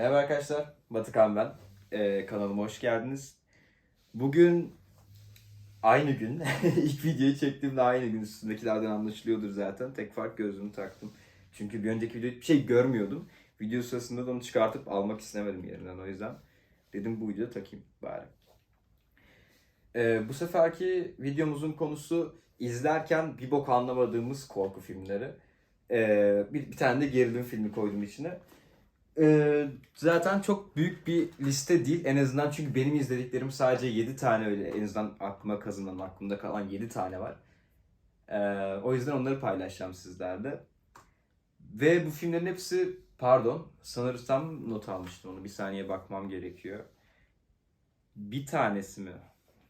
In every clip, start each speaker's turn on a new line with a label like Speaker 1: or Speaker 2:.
Speaker 1: Merhaba arkadaşlar, Batıkan ben. Ee, kanalıma hoş geldiniz. Bugün aynı gün, ilk videoyu çektiğimde aynı gün üstündekilerden anlaşılıyordur zaten. Tek fark gözlüğümü taktım. Çünkü bir önceki videoda bir şey görmüyordum. Video sırasında da onu çıkartıp almak istemedim yerinden o yüzden. Dedim bu videoda takayım bari. Ee, bu seferki videomuzun konusu izlerken bir bok anlamadığımız korku filmleri. Ee, bir, bir tane de gerilim filmi koydum içine. Ee, zaten çok büyük bir liste değil. En azından çünkü benim izlediklerim sadece 7 tane öyle. En azından aklıma kazınan, aklımda kalan 7 tane var. Ee, o yüzden onları paylaşacağım sizlerle. Ve bu filmlerin hepsi, pardon, sanırsam not almıştım onu. Bir saniye bakmam gerekiyor. Bir tanesi mi?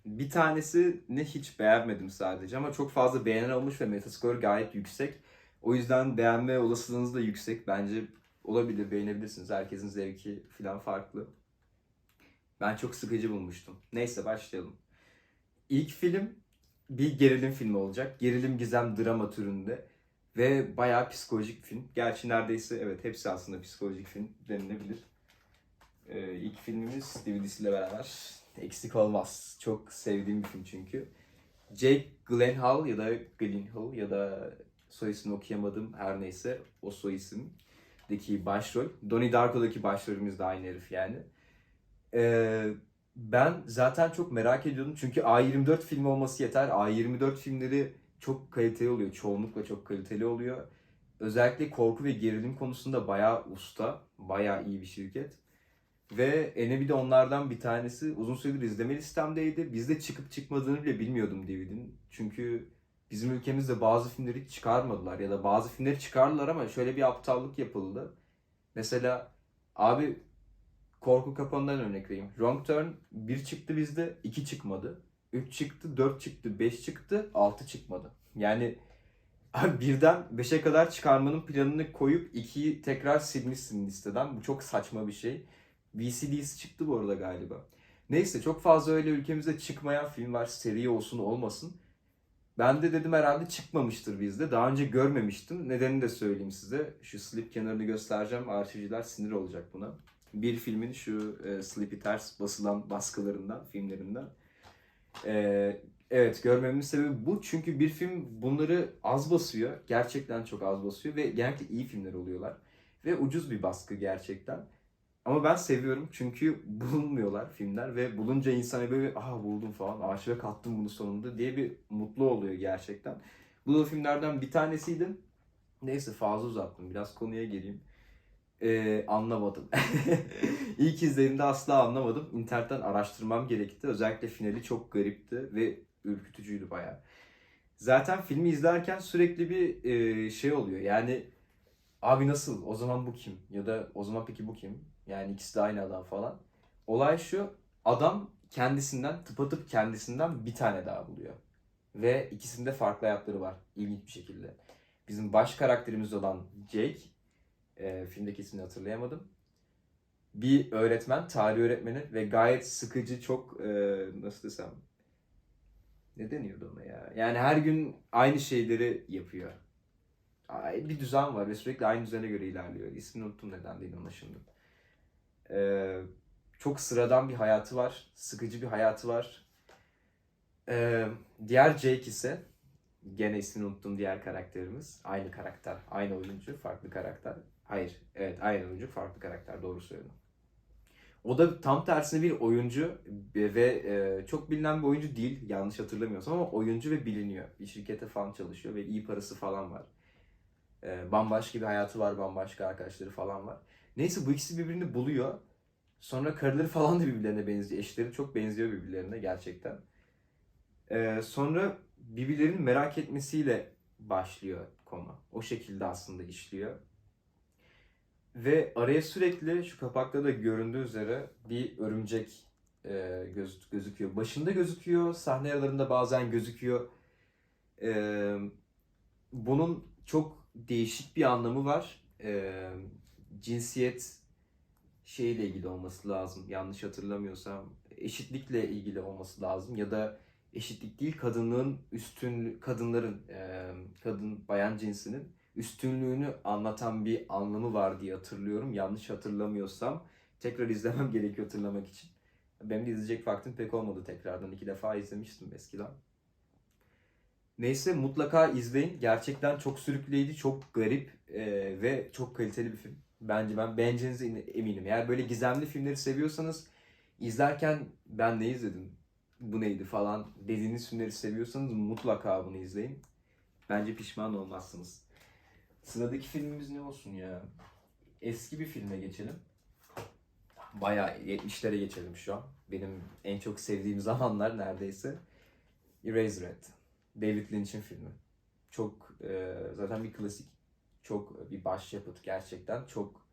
Speaker 1: Bir tanesi ne hiç beğenmedim sadece ama çok fazla beğenen olmuş ve Metascore gayet yüksek. O yüzden beğenme olasılığınız da yüksek. Bence olabilir, beğenebilirsiniz. Herkesin zevki falan farklı. Ben çok sıkıcı bulmuştum. Neyse başlayalım. İlk film bir gerilim filmi olacak. Gerilim gizem drama türünde. Ve bayağı psikolojik film. Gerçi neredeyse evet hepsi aslında psikolojik film denilebilir. Ee, ilk filmimiz DVD'siyle beraber eksik olmaz. Çok sevdiğim bir film çünkü. Jake Gyllenhaal ya da Gyllenhaal ya da soy ismini okuyamadım her neyse o soy isim deki başrol. Donnie Darko'daki başrolümüz de aynı herif yani. Ee, ben zaten çok merak ediyordum çünkü A24 filmi olması yeter. A24 filmleri çok kaliteli oluyor. Çoğunlukla çok kaliteli oluyor. Özellikle korku ve gerilim konusunda bayağı usta. Bayağı iyi bir şirket. Ve Enebi de onlardan bir tanesi. Uzun süredir izleme listemdeydi. Bizde çıkıp çıkmadığını bile bilmiyordum DVD'nin. Çünkü bizim ülkemizde bazı filmleri çıkarmadılar ya da bazı filmleri çıkardılar ama şöyle bir aptallık yapıldı. Mesela abi korku kapanından örnek vereyim. Wrong Turn 1 çıktı bizde, 2 çıkmadı. 3 çıktı, 4 çıktı, 5 çıktı, 6 çıkmadı. Yani abi birden 5'e kadar çıkarmanın planını koyup 2'yi tekrar silmişsin listeden. Bu çok saçma bir şey. VCD'si çıktı bu arada galiba. Neyse çok fazla öyle ülkemizde çıkmayan film var. Seri olsun olmasın. Ben de dedim herhalde çıkmamıştır bizde. Daha önce görmemiştim. Nedenini de söyleyeyim size. Şu slip kenarını göstereceğim. Arşivciler sinir olacak buna. Bir filmin şu e, Sleepy Ters basılan baskılarından, filmlerinden. E, evet görmemin sebebi bu. Çünkü bir film bunları az basıyor. Gerçekten çok az basıyor ve genellikle iyi filmler oluyorlar. Ve ucuz bir baskı gerçekten. Ama ben seviyorum çünkü bulunmuyorlar filmler ve bulunca insan böyle aha buldum falan arşive kattım bunu sonunda diye bir mutlu oluyor gerçekten. Bu da filmlerden bir tanesiydi. Neyse fazla uzattım biraz konuya geleyim. Ee, anlamadım. İlk izlediğimde asla anlamadım. İnternetten araştırmam gerekti. Özellikle finali çok garipti ve ürkütücüydü bayağı. Zaten filmi izlerken sürekli bir e, şey oluyor. Yani abi nasıl? O zaman bu kim? Ya da o zaman peki bu kim? Yani ikisi de aynı adam falan. Olay şu. Adam kendisinden tıpatıp kendisinden bir tane daha buluyor. Ve ikisinde farklı hayatları var. İlginç bir şekilde. Bizim baş karakterimiz olan Jake, e, filmdeki ismini hatırlayamadım. Bir öğretmen, tarih öğretmeni ve gayet sıkıcı, çok e, nasıl desem, ne deniyordu ona ya? Yani her gün aynı şeyleri yapıyor. Bir düzen var ve sürekli aynı düzene göre ilerliyor. İsmini unuttum neden değil ona şimdi. Ee, çok sıradan bir hayatı var. Sıkıcı bir hayatı var. Ee, diğer Jake ise gene ismini unuttum diğer karakterimiz. Aynı karakter, aynı oyuncu, farklı karakter. Hayır, evet aynı oyuncu, farklı karakter. Doğru söyledim. O da tam tersine bir oyuncu ve e, çok bilinen bir oyuncu değil yanlış hatırlamıyorsam ama oyuncu ve biliniyor. Bir şirkete falan çalışıyor ve iyi parası falan var. E, bambaşka bir hayatı var, bambaşka arkadaşları falan var. Neyse bu ikisi birbirini buluyor. Sonra karıları falan da birbirlerine benziyor. Eşleri çok benziyor birbirlerine gerçekten. Ee, sonra birbirlerinin merak etmesiyle başlıyor konu. O şekilde aslında işliyor. Ve araya sürekli şu kapakta da göründüğü üzere bir örümcek e, göz, gözüküyor. Başında gözüküyor, sahne aralarında bazen gözüküyor. Ee, bunun çok değişik bir anlamı var. Ee, cinsiyet şeyle ilgili olması lazım. Yanlış hatırlamıyorsam eşitlikle ilgili olması lazım ya da eşitlik değil kadının üstün kadınların kadın bayan cinsinin üstünlüğünü anlatan bir anlamı var diye hatırlıyorum. Yanlış hatırlamıyorsam tekrar izlemem gerekiyor hatırlamak için. Benim de izleyecek vaktim pek olmadı tekrardan. iki defa izlemiştim eskiden. Neyse mutlaka izleyin. Gerçekten çok sürükleyici, çok garip e, ve çok kaliteli bir film. Bence ben beğeneceğinize eminim. Eğer böyle gizemli filmleri seviyorsanız izlerken ben ne izledim, bu neydi falan dediğiniz filmleri seviyorsanız mutlaka bunu izleyin. Bence pişman olmazsınız. Sıradaki filmimiz ne olsun ya? Eski bir filme geçelim. Bayağı 70'lere geçelim şu an. Benim en çok sevdiğim zamanlar neredeyse. Eraserhead. David Lynch'in filmi. Çok e, zaten bir klasik. Çok bir başyapıt gerçekten. Çok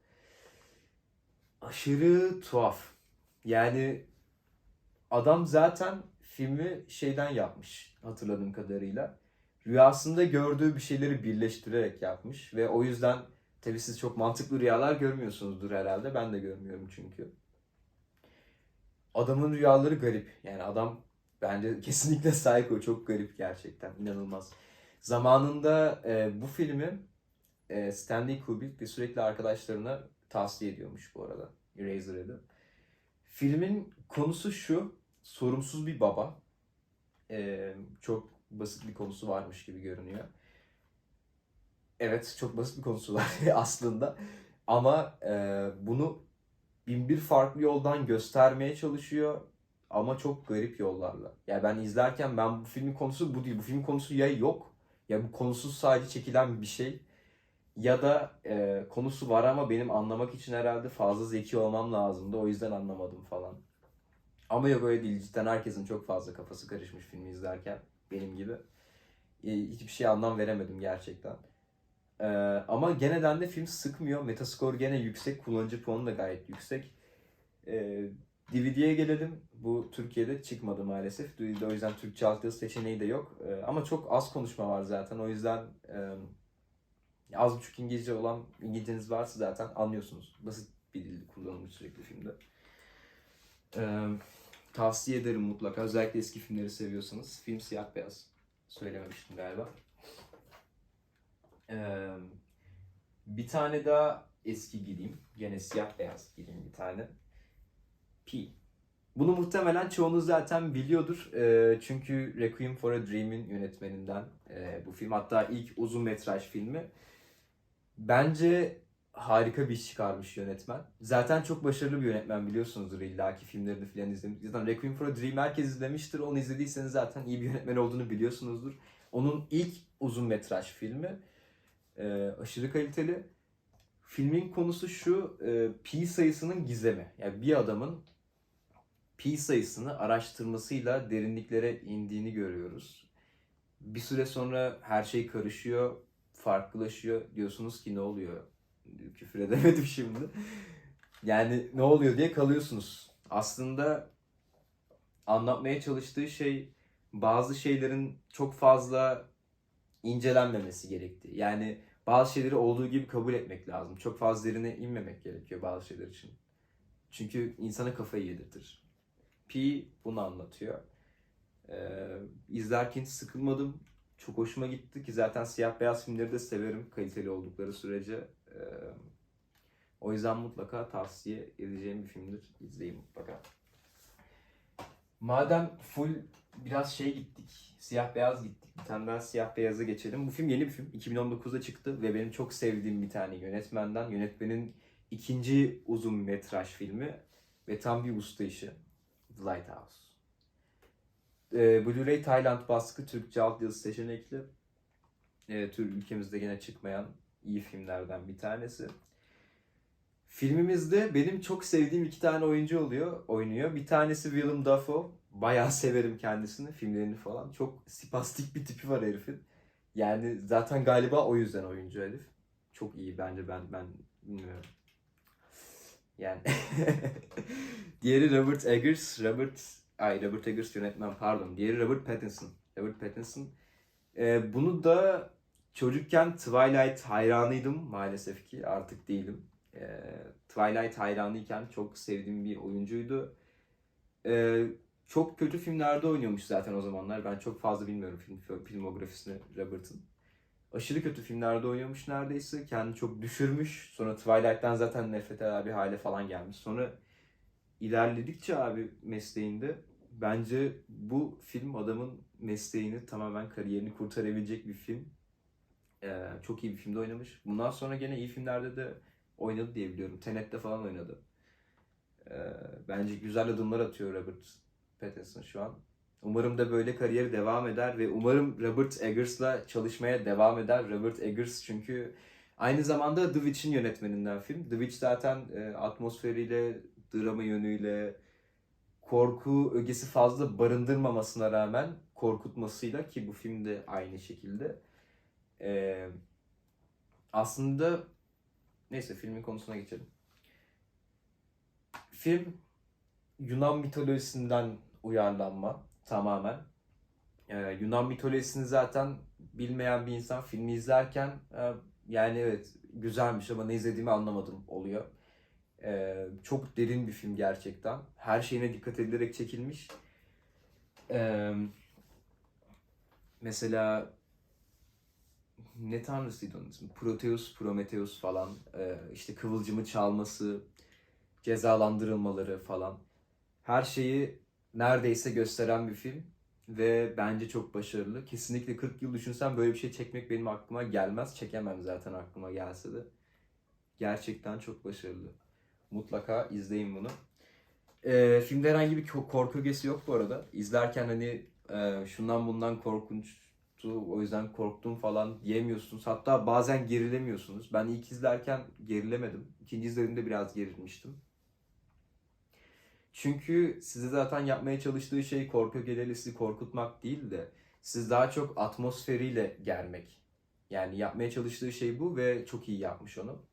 Speaker 1: aşırı tuhaf. Yani adam zaten filmi şeyden yapmış hatırladığım kadarıyla. Rüyasında gördüğü bir şeyleri birleştirerek yapmış ve o yüzden tabii siz çok mantıklı rüyalar görmüyorsunuzdur herhalde. Ben de görmüyorum çünkü. Adamın rüyaları garip. Yani adam bence kesinlikle psycho. Çok garip gerçekten. inanılmaz. Zamanında e, bu filmi e, Stanley Kubrick ve sürekli arkadaşlarına tavsiye ediyormuş bu arada. Eraserhead'ı. Filmin konusu şu. Sorumsuz bir baba. E, çok basit bir konusu varmış gibi görünüyor. Evet çok basit bir konusu var aslında. Ama e, bunu bin bir farklı yoldan göstermeye çalışıyor. Ama çok garip yollarla. Yani ben izlerken ben bu filmin konusu bu değil. Bu filmin konusu ya yok ya bu konusuz sadece çekilen bir şey ya da e, konusu var ama benim anlamak için herhalde fazla zeki olmam lazımdı. O yüzden anlamadım falan. Ama yok öyle değil. Cidden herkesin çok fazla kafası karışmış filmi izlerken. Benim gibi. E, hiçbir şey anlam veremedim gerçekten. E, ama genelden de film sıkmıyor. Metascore gene yüksek. Kullanıcı puanı da gayet yüksek. E, DVD'ye gelelim. Bu Türkiye'de çıkmadı maalesef. O yüzden Türkçe altyazı seçeneği de yok. E, ama çok az konuşma var zaten. O yüzden e, az buçuk İngilizce olan İngilizceniz varsa zaten anlıyorsunuz. Basit bir dil kullanılmış sürekli filmde. E, tavsiye ederim mutlaka. Özellikle eski filmleri seviyorsanız. Film siyah beyaz. Söylememiştim galiba. E, bir tane daha eski gideyim. Gene siyah beyaz gideyim bir tane. P. Bunu muhtemelen çoğunuz zaten biliyordur. Ee, çünkü Requiem for a Dream'in yönetmeninden e, bu film. Hatta ilk uzun metraj filmi. Bence harika bir iş çıkarmış yönetmen. Zaten çok başarılı bir yönetmen biliyorsunuzdur illaki filmlerini falan izlemiş. Zaten Requiem for a Dream herkes izlemiştir. Onu izlediyseniz zaten iyi bir yönetmen olduğunu biliyorsunuzdur. Onun ilk uzun metraj filmi. e, aşırı kaliteli. Filmin konusu şu, e, pi sayısının gizemi. Yani bir adamın pi sayısını araştırmasıyla derinliklere indiğini görüyoruz. Bir süre sonra her şey karışıyor, farklılaşıyor. Diyorsunuz ki ne oluyor? Küfür edemedim şimdi. Yani ne oluyor diye kalıyorsunuz. Aslında anlatmaya çalıştığı şey bazı şeylerin çok fazla incelenmemesi gerektiği. Yani bazı şeyleri olduğu gibi kabul etmek lazım. Çok fazla derine inmemek gerekiyor bazı şeyler için. Çünkü insana kafayı yedirtir. Pi bunu anlatıyor. Ee, izlerken sıkılmadım. Çok hoşuma gitti ki zaten siyah beyaz filmleri de severim kaliteli oldukları sürece. Ee, o yüzden mutlaka tavsiye edeceğim bir filmdir. İzleyin mutlaka. Madem full biraz şey gittik, siyah beyaz gittik. Bir tane daha siyah beyaza geçelim. Bu film yeni bir film. 2019'da çıktı ve benim çok sevdiğim bir tane yönetmenden. Yönetmenin ikinci uzun metraj filmi ve tam bir usta işi. The Lighthouse. Ee, Blu-ray Tayland baskı Türkçe altyazı seçenekli. Ee, tür ülkemizde gene çıkmayan iyi filmlerden bir tanesi. Filmimizde benim çok sevdiğim iki tane oyuncu oluyor, oynuyor. Bir tanesi Willem Dafoe. Bayağı severim kendisini, filmlerini falan. Çok spastik bir tipi var herifin. Yani zaten galiba o yüzden oyuncu herif. Çok iyi bence ben ben bilmiyorum. Yani diğeri Robert Eggers, Robert ay Robert Eggers yönetmen pardon. Diğeri Robert Pattinson. Robert Pattinson. Ee, bunu da çocukken Twilight hayranıydım maalesef ki artık değilim. Ee, Twilight hayranıyken çok sevdiğim bir oyuncuydu. Ee, çok kötü filmlerde oynuyormuş zaten o zamanlar. Ben çok fazla bilmiyorum film filmografisini Robert'ın. aşırı kötü filmlerde oynuyormuş neredeyse. Kendini çok düşürmüş. Sonra Twilight'ten zaten nefret eder bir hale falan gelmiş. Sonra ilerledikçe abi mesleğinde bence bu film adamın mesleğini tamamen kariyerini kurtarabilecek bir film. Ee, çok iyi bir filmde oynamış. Bundan sonra gene iyi filmlerde de oynadı diye biliyorum. Tenet'te falan oynadı. Ee, bence güzel adımlar atıyor Robert Pattinson şu an. Umarım da böyle kariyeri devam eder ve umarım Robert Eggers'la çalışmaya devam eder. Robert Eggers çünkü aynı zamanda The Witch'in yönetmeninden film. The Witch zaten e, atmosferiyle, drama yönüyle, korku ögesi fazla barındırmamasına rağmen korkutmasıyla ki bu film de aynı şekilde. e, aslında neyse filmin konusuna geçelim. Film Yunan mitolojisinden uyarlanma tamamen. Ee, Yunan mitolojisini zaten bilmeyen bir insan filmi izlerken e, yani evet güzelmiş ama ne izlediğimi anlamadım oluyor. Ee, çok derin bir film gerçekten. Her şeyine dikkat edilerek çekilmiş. Ee, mesela ne tanrısıydı onun ismi? Proteus, Prometheus falan. Ee, işte kıvılcımı çalması, cezalandırılmaları falan. Her şeyi neredeyse gösteren bir film ve bence çok başarılı. Kesinlikle 40 yıl düşünsem böyle bir şey çekmek benim aklıma gelmez. Çekemem zaten aklıma gelse de. Gerçekten çok başarılı. Mutlaka izleyin bunu. Ee, filmde herhangi bir ko- korku ögesi yok bu arada. İzlerken hani e, şundan bundan korkunçtu o yüzden korktum falan diyemiyorsunuz. Hatta bazen gerilemiyorsunuz. Ben ilk izlerken gerilemedim. İkinci izlediğimde biraz gerilmiştim. Çünkü size zaten yapmaya çalıştığı şey korku ögeleri sizi korkutmak değil de siz daha çok atmosferiyle germek. Yani yapmaya çalıştığı şey bu ve çok iyi yapmış onu.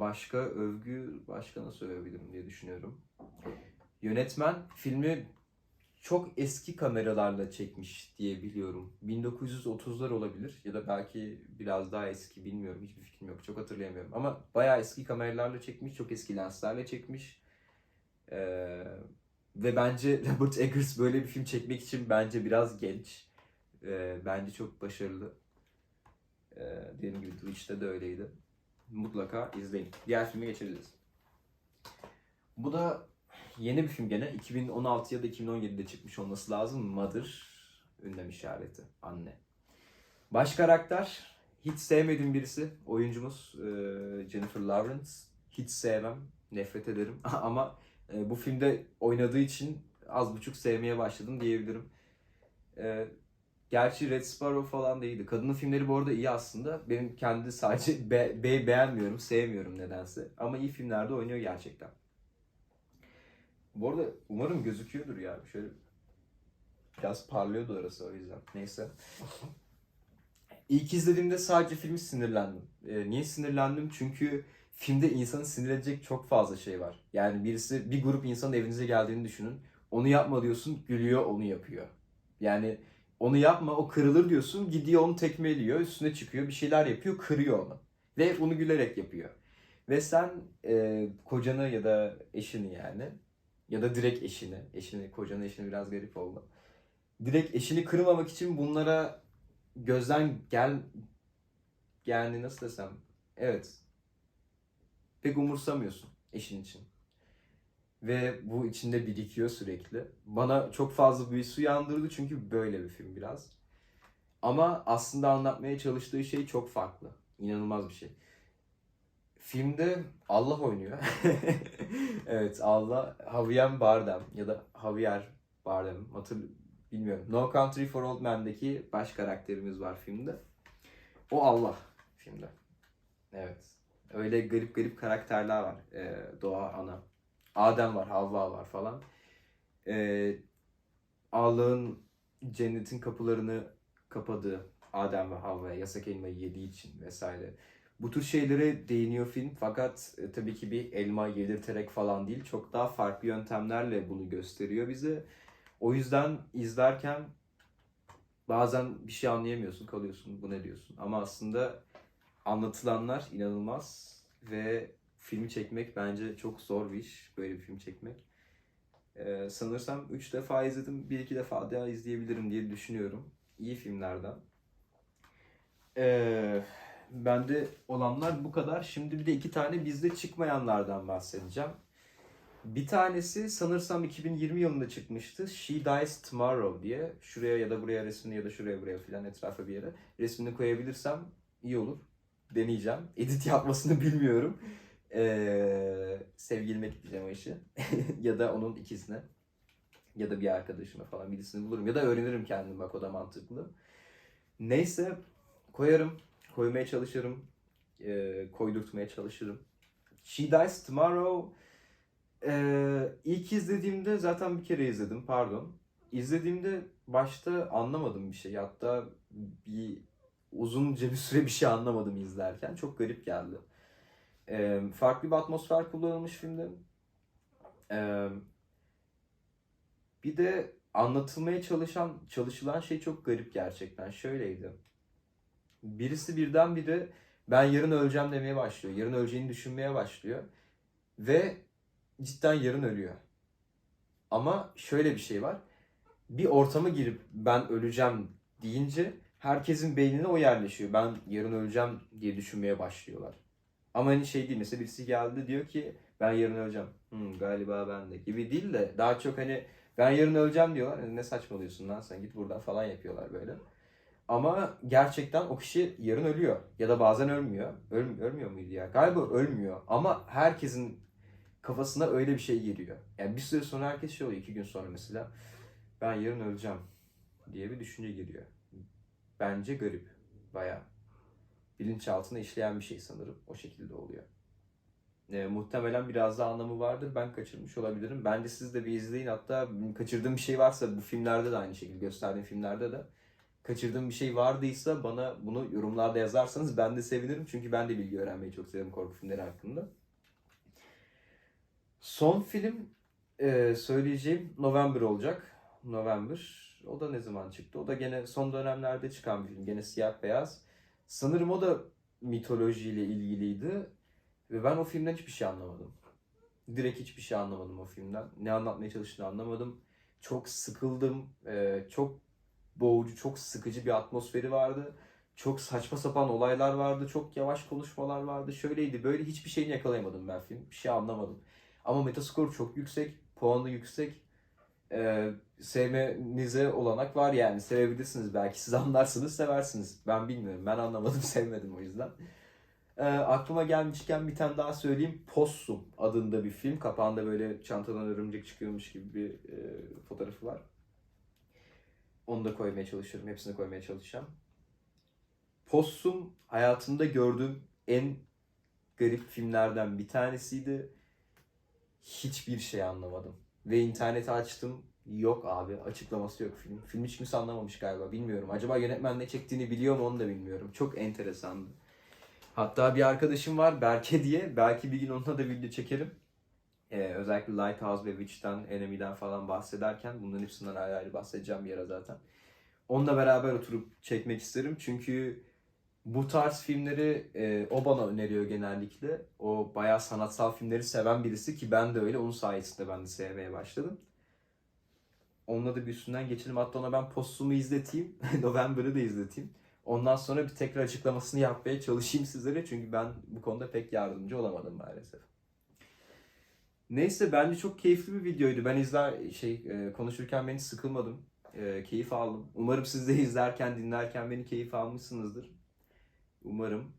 Speaker 1: Başka övgü, başka nasıl övebilirim diye düşünüyorum. Yönetmen filmi çok eski kameralarla çekmiş diye biliyorum. 1930'lar olabilir ya da belki biraz daha eski bilmiyorum. Hiçbir fikrim yok. Çok hatırlayamıyorum. Ama bayağı eski kameralarla çekmiş. Çok eski lenslerle çekmiş. Ee, ve bence Robert Eggers böyle bir film çekmek için bence biraz genç. Ee, bence çok başarılı. Ee, dediğim gibi The Witch'te de öyleydi. Mutlaka izleyin. Diğer filme geçebiliriz. Bu da yeni bir film gene. 2016 ya da 2017'de çıkmış olması lazım. Mother. Ünlem işareti. Anne. Baş karakter. Hiç sevmediğim birisi. Oyuncumuz e, Jennifer Lawrence. Hiç sevmem. Nefret ederim. Ama e, bu filmde oynadığı için az buçuk sevmeye başladım diyebilirim. Gerçi Red Sparrow falan değildi. Kadının filmleri bu arada iyi aslında. Benim kendi sadece be- be- beğenmiyorum, sevmiyorum nedense. Ama iyi filmlerde oynuyor gerçekten. Bu arada umarım gözüküyordur ya. Şöyle biraz parlıyordu orası o yüzden. Neyse. İlk izlediğimde sadece filmi sinirlendim. E, niye sinirlendim? Çünkü filmde insanı sinir edecek çok fazla şey var. Yani birisi bir grup insanın evinize geldiğini düşünün. Onu yapma diyorsun, gülüyor, onu yapıyor. Yani onu yapma, o kırılır diyorsun, gidiyor onu tekmeliyor, üstüne çıkıyor, bir şeyler yapıyor, kırıyor onu. Ve bunu gülerek yapıyor. Ve sen e, kocanı ya da eşini yani ya da direkt eşini, eşini, kocanı, eşini biraz garip oldu. Direkt eşini kırmamak için bunlara gözden gel yani nasıl desem evet pek umursamıyorsun eşin için. Ve bu içinde birikiyor sürekli. Bana çok fazla bir su yandırdı çünkü böyle bir film biraz. Ama aslında anlatmaya çalıştığı şey çok farklı. İnanılmaz bir şey. Filmde Allah oynuyor. evet Allah Javier Bardem ya da Javier Bardem hatır bilmiyorum. No Country for Old Men'deki baş karakterimiz var filmde. O Allah filmde. Evet. Öyle garip garip karakterler var. Ee, Doğa ana. Adem var, Havva var falan. Ee, Allah'ın cennetin kapılarını kapadığı Adem ve Havva'ya yasak elmayı yediği için vesaire. Bu tür şeylere değiniyor film fakat e, tabii ki bir elma yedirterek falan değil. Çok daha farklı yöntemlerle bunu gösteriyor bize. O yüzden izlerken bazen bir şey anlayamıyorsun, kalıyorsun. Bu ne diyorsun? Ama aslında anlatılanlar inanılmaz ve filmi çekmek bence çok zor bir iş. Böyle bir film çekmek. Ee, sanırsam 3 defa izledim. Bir iki defa daha izleyebilirim diye düşünüyorum. İyi filmlerden. Ee, bende olanlar bu kadar. Şimdi bir de iki tane bizde çıkmayanlardan bahsedeceğim. Bir tanesi sanırsam 2020 yılında çıkmıştı. She Dies Tomorrow diye. Şuraya ya da buraya resmini ya da şuraya buraya filan etrafa bir yere resmini koyabilirsem iyi olur. Deneyeceğim. Edit yapmasını bilmiyorum. Ee, sevgilime gideceğim o işi. ya da onun ikisine. Ya da bir arkadaşıma falan birisini bulurum. Ya da öğrenirim kendim bak o da mantıklı. Neyse koyarım. Koymaya çalışırım. Ee, koydurtmaya çalışırım. She Dies Tomorrow ee, ilk izlediğimde zaten bir kere izledim pardon. İzlediğimde başta anlamadım bir şey. Hatta bir uzunca bir süre bir şey anlamadım izlerken. Çok garip geldi. Ee, farklı bir atmosfer kullanılmış filmde. Ee, bir de anlatılmaya çalışan çalışılan şey çok garip gerçekten. Şöyleydi. Birisi birdenbire ben yarın öleceğim demeye başlıyor. Yarın öleceğini düşünmeye başlıyor. Ve cidden yarın ölüyor. Ama şöyle bir şey var. Bir ortama girip ben öleceğim deyince herkesin beynine o yerleşiyor. Ben yarın öleceğim diye düşünmeye başlıyorlar. Ama hani şey değil mesela birisi geldi diyor ki ben yarın öleceğim. Hmm, galiba ben de gibi değil de daha çok hani ben yarın öleceğim diyorlar. Hani ne saçmalıyorsun lan sen git buradan falan yapıyorlar böyle. Ama gerçekten o kişi yarın ölüyor. Ya da bazen ölmüyor. Öl, ölmüyor muydu ya? Galiba ölmüyor. Ama herkesin kafasına öyle bir şey geliyor. Yani bir süre sonra herkes şey oluyor. iki gün sonra mesela ben yarın öleceğim diye bir düşünce geliyor. Bence garip. Baya. Bilinçaltına işleyen bir şey sanırım. O şekilde oluyor. E, muhtemelen biraz da anlamı vardır. Ben kaçırmış olabilirim. Bence siz de bir izleyin. Hatta kaçırdığım bir şey varsa bu filmlerde de aynı şekilde gösterdiğim filmlerde de kaçırdığım bir şey vardıysa bana bunu yorumlarda yazarsanız ben de sevinirim. Çünkü ben de bilgi öğrenmeyi çok severim korku filmleri hakkında. Son film e, söyleyeceğim November olacak. November. O da ne zaman çıktı? O da gene son dönemlerde çıkan bir film. Gene siyah beyaz. Sanırım o da mitolojiyle ilgiliydi. Ve ben o filmden hiçbir şey anlamadım. Direkt hiçbir şey anlamadım o filmden. Ne anlatmaya çalıştığını anlamadım. Çok sıkıldım. E, çok boğucu, çok sıkıcı bir atmosferi vardı. Çok saçma sapan olaylar vardı. Çok yavaş konuşmalar vardı. Şöyleydi böyle hiçbir şeyini yakalayamadım ben film. Bir şey anlamadım. Ama Metascore çok yüksek. Puanı yüksek. Ee, sevmenize olanak var yani. Sevebilirsiniz belki. Siz anlarsınız seversiniz. Ben bilmiyorum. Ben anlamadım sevmedim o yüzden. Ee, aklıma gelmişken bir tane daha söyleyeyim. Possum adında bir film. Kapağında böyle çantadan örümcek çıkıyormuş gibi bir e, fotoğrafı var. Onu da koymaya çalışıyorum. Hepsini koymaya çalışacağım. Possum hayatımda gördüğüm en garip filmlerden bir tanesiydi. Hiçbir şey anlamadım. Ve interneti açtım. Yok abi açıklaması yok film. Film hiç kimse anlamamış galiba bilmiyorum. Acaba yönetmen ne çektiğini biliyor mu onu da bilmiyorum. Çok enteresandı. Hatta bir arkadaşım var Berke diye. Belki bir gün onunla da video çekerim. Ee, özellikle Lighthouse ve Witch'ten, Enemy'den falan bahsederken bunların hepsinden ayrı ayrı bahsedeceğim bir ara zaten. Onunla beraber oturup çekmek isterim. Çünkü bu tarz filmleri e, o bana öneriyor genellikle. O bayağı sanatsal filmleri seven birisi ki ben de öyle. Onun sayesinde ben de sevmeye başladım. Onunla da bir üstünden geçelim. Hatta ona ben Postum'u izleteyim. November'ı da izleteyim. Ondan sonra bir tekrar açıklamasını yapmaya çalışayım sizlere. Çünkü ben bu konuda pek yardımcı olamadım maalesef. Neyse bence çok keyifli bir videoydu. Ben izler şey e, konuşurken beni sıkılmadım. E, keyif aldım. Umarım siz de izlerken, dinlerken beni keyif almışsınızdır. Umarım.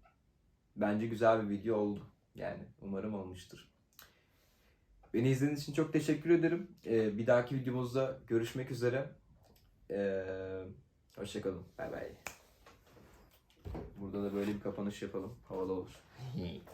Speaker 1: Bence güzel bir video oldu. Yani umarım olmuştur. Beni izlediğiniz için çok teşekkür ederim. E, bir dahaki videomuzda görüşmek üzere. E, hoşçakalın. Bay bay. Burada da böyle bir kapanış yapalım. Havalı olur.